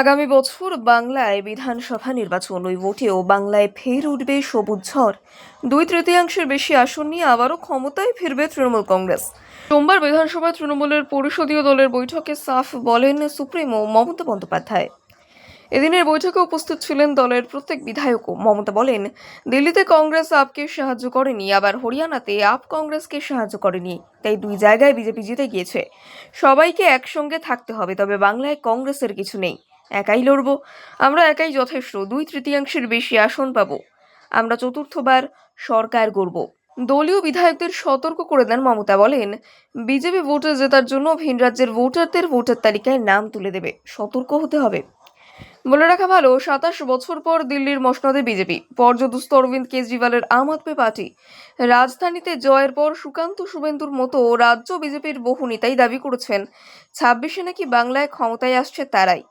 আগামী বছর বাংলায় বিধানসভা নির্বাচন। ওই ভোটেও বাংলায় ফের উঠবে সবুজ ঝড়। দুই তৃতীয়াংশের বেশি আসন নিয়ে আবারও ক্ষমতায় ফিরবে তৃণমূল কংগ্রেস। সোমবার বিধানসভায় তৃণমূলের পরিষদীয় দলের বৈঠকে সাফ বলেন সুপ্রিমো মমতা বন্দ্যোপাধ্যায়। এদিনের বৈঠকে উপস্থিত ছিলেন দলের প্রত্যেক বিধায়কও। মমতা বলেন, দিল্লিতে কংগ্রেস আপকে সাহায্য করেনি, আবার হরিয়ানাতে আপ কংগ্রেসকে সাহায্য করেনি। তাই দুই জায়গায় বিজেপি জিতে গিয়েছে। সবাইকে একসঙ্গে থাকতে হবে, তবে বাংলায় কংগ্রেসের কিছু নেই। একাই লড়ব। আমরা একাই যথেষ্ট, দুই তৃতীয়াংশের বেশি আসন পাব। আমরা চতুর্থবার সরকার গড়ব। দলীয় বিধায়কদের সতর্ক করে দেন মমতা, বলেন, বিজেপি ভোটে জেতার জন্য ভিন রাজ্যের ভোটারদের ভোটার তালিকায় নাম তুলে দেবে। সতর্ক হতে হবে। বলে রাখা ভালো, সাতাশ বছর পর দিল্লির মসনদে বিজেপি, পর্যদুস্ত অরবিন্দ কেজরিওয়ালের আম আদমি পার্টি। রাজধানীতে জয়ের পর সুকান্ত শুভেন্দুর মতো রাজ্য বিজেপির বহু নেতাই দাবি করেছেন, ছাব্বিশে নাকি বাংলায় ক্ষমতায় আসছে তারাই।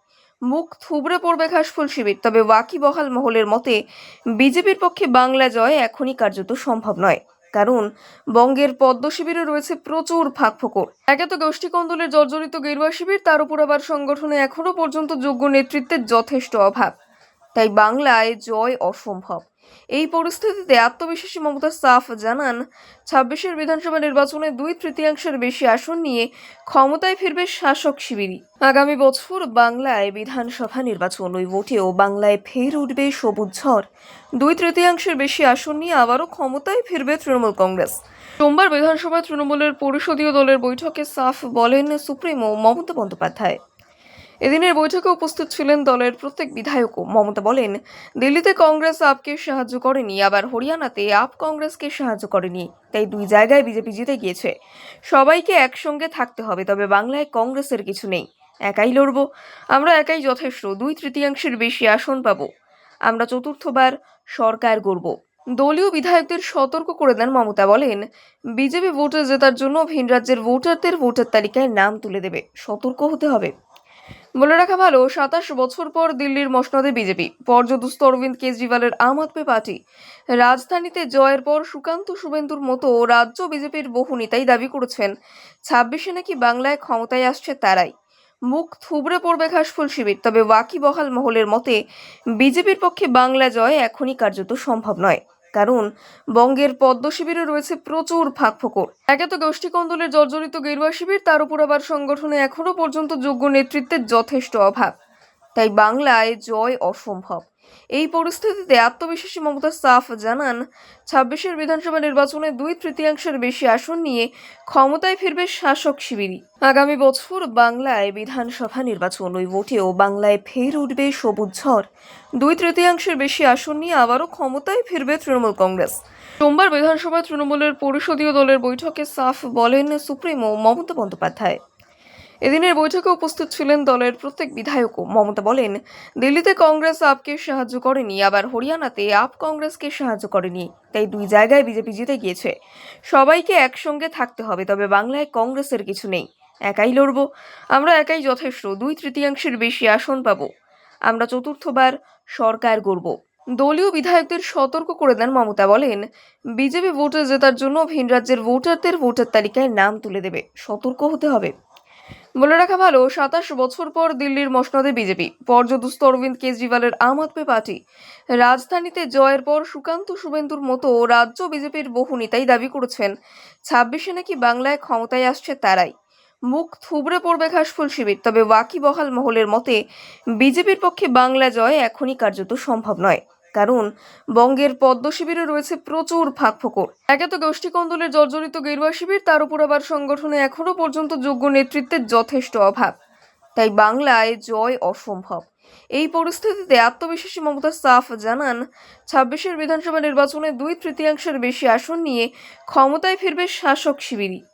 মুখ থুবড়ে পড়বে ঘাসফুল শিবির, তবে ওয়াকি বহাল মহলের মতে, বিজেপির পক্ষে বাংলা জয় এখনই কার্যত সম্ভব নয়। কারণ, বঙ্গের পদ্ম শিবিরে রয়েছে প্রচুর ফাঁক ফোকর। একে তো গোষ্ঠী কন্দলের জর্জরিত গেরুয়া শিবির, তার উপর আবার সংগঠনে এখনও পর্যন্ত যোগ্য নেতৃত্বের যথেষ্ট অভাব। তাই বাংলায় জয় অসম্ভব। এই পরিস্থিতিতে আত্মবিশ্বাসী মমতা সাফ জানান, ছাব্বিশের বিধানসভা নির্বাচনে দুই তৃতীয়াংশের বেশি আসন নিয়ে ক্ষমতায় ফিরবে শাসক শিবিরই। আগামী বছর বাংলায় বিধানসভা নির্বাচন, ওই ভোটেও বাংলায় ফের উঠবে সবুজ ঝড়। দুই তৃতীয়াংশের বেশি আসন নিয়ে আবারও ক্ষমতায় ফিরবে তৃণমূল কংগ্রেস। সোমবার বিধানসভায় তৃণমূলের পরিষদীয় দলের বৈঠকে সাফ বলেন সুপ্রিমো মমতা বন্দ্যোপাধ্যায়। এদিনের বৈঠকে উপস্থিত ছিলেন দলের প্রত্যেক বিধায়কও মমতা বলেন, দিল্লিতে কংগ্রেস আপকে সাহায্য করেনি, আবার হরিয়ানাতে আপ কংগ্রেসকে সাহায্য করেনি, তাই দুই জায়গায় বিজেপি জিতে গিয়েছে। সবাইকে একসঙ্গে থাকতে হবে, তবে বাংলায় কংগ্রেসের কিছু নেই। একাই লড়ব, আমরা একাই যথেষ্ট, দুই তৃতীয়াংশের বেশি আসন পাব। আমরা চতুর্থবার সরকার গড়ব। দলীয় বিধায়কদের সতর্ক করে দেন মমতা বলেন, বিজেপি ভোটে জেতার জন্য ভিন রাজ্যের ভোটারদের ভোটার তালিকায় নাম তুলে দেবে, সতর্ক হতে হবে। বলে রাখা ভালো, সাতাশ বছর পর দিল্লির মসনদে বিজেপি। পর্যদুস্ত অরবিন্দ কেজরিওয়ালের আম আদমি পার্টি। রাজধানীতে জয়ের পর সুকান্ত শুভেন্দুর মতো রাজ্য বিজেপির বহু নেতাই দাবি করেছেন, ছাব্বিশে নাকি বাংলায় ক্ষমতায় আসছে তারাই। মুখ থুবড়ে পড়বে ঘাসফুল শিবির, তবে ওয়াকি বহাল মহলের মতে বিজেপির পক্ষে বাংলা জয় এখনই কার্যত সম্ভব নয়। কারণ বঙ্গের পদ্ম শিবিরে রয়েছে প্রচুর ফাঁক ফোকর একে তো গোষ্ঠী কন্দলের জর্জরিত গেরুয়া শিবির, তার উপর আবার সংগঠনে এখনও পর্যন্ত যোগ্য নেতৃত্বের যথেষ্ট অভাব। তাই বাংলায় জয় অসম্ভব। এই পরিস্থিতিতে আত্মবিশ্বাসী মমতা সাফ জানান, ছাব্বিশের বিধানসভা নির্বাচনে দুই তৃতীয়াংশের বেশি আসন নিয়ে ক্ষমতায় ফিরবে শাসক শিবিরই। আগামী বছর বাংলায় বিধানসভা নির্বাচন, ওই ভোটেও বাংলায় ফের উঠবে সবুজ ঝড়। দুই তৃতীয়াংশের বেশি আসন নিয়ে আবারও ক্ষমতায় ফিরবে তৃণমূল কংগ্রেস। সোমবার বিধানসভায় তৃণমূলের পরিষদীয় দলের বৈঠকে সাফ বলেন সুপ্রিমো মমতা বন্দ্যোপাধ্যায়। এদিনের বৈঠকে উপস্থিত ছিলেন দলের প্রত্যেক বিধায়কও মমতা বলেন, দিল্লিতে কংগ্রেস আপকে সাহায্য করেনি, আবার হরিয়ানাতে আপ কংগ্রেসকে সাহায্য করেনি, তাই দুই জায়গায় বিজেপি জিতে গিয়েছে। সবাইকে একসঙ্গে থাকতে হবে, তবে বাংলায় কংগ্রেসের কিছু নেই। একাই লড়ব, আমরা একাই যথেষ্ট, দুই তৃতীয়াংশের বেশি আসন পাব। আমরা চতুর্থবার সরকার গড়ব। দলীয় বিধায়কদের সতর্ক করে দেন মমতা বলেন, বিজেপি ভোটে জেতার জন্য ভিন রাজ্যের ভোটারদের ভোটার তালিকায় নাম তুলে দেবে, সতর্ক হতে হবে। বলে রাখা ভালো, সাতাশ বছর পর দিল্লির মসনদে বিজেপি। পর্যদুস্ত অরবিন্দ কেজরিওয়ালের আম আদমি পার্টি। রাজধানীতে জয়ের পর সুকান্ত শুভেন্দুর মতো রাজ্য বিজেপির বহু নেতাই দাবি করেছেন, ছাব্বিশে নাকি বাংলায় ক্ষমতায় আসছে তারাই। মুখ থুবড়ে পড়বে ঘাসফুল শিবির, তবে ওয়াকি বহাল মহলের মতে বিজেপির পক্ষে বাংলা জয় এখনই কার্যত সম্ভব নয়। কারণ বঙ্গের পদ্ম শিবিরে রয়েছে প্রচুর ফাঁক ফোকর একে তো গোষ্ঠী কন্দলের জর্জরিত গেরুয়া শিবির, তার উপর আবার সংগঠনে এখনও পর্যন্ত যোগ্য নেতৃত্বের যথেষ্ট অভাব। তাই বাংলায় জয় অসম্ভব। এই পরিস্থিতিতে আত্মবিশ্বাসী মমতা সাফ জানান, ছাব্বিশের বিধানসভা নির্বাচনে দুই তৃতীয়াংশের বেশি আসন নিয়ে ক্ষমতায় ফিরবে শাসক শিবিরই।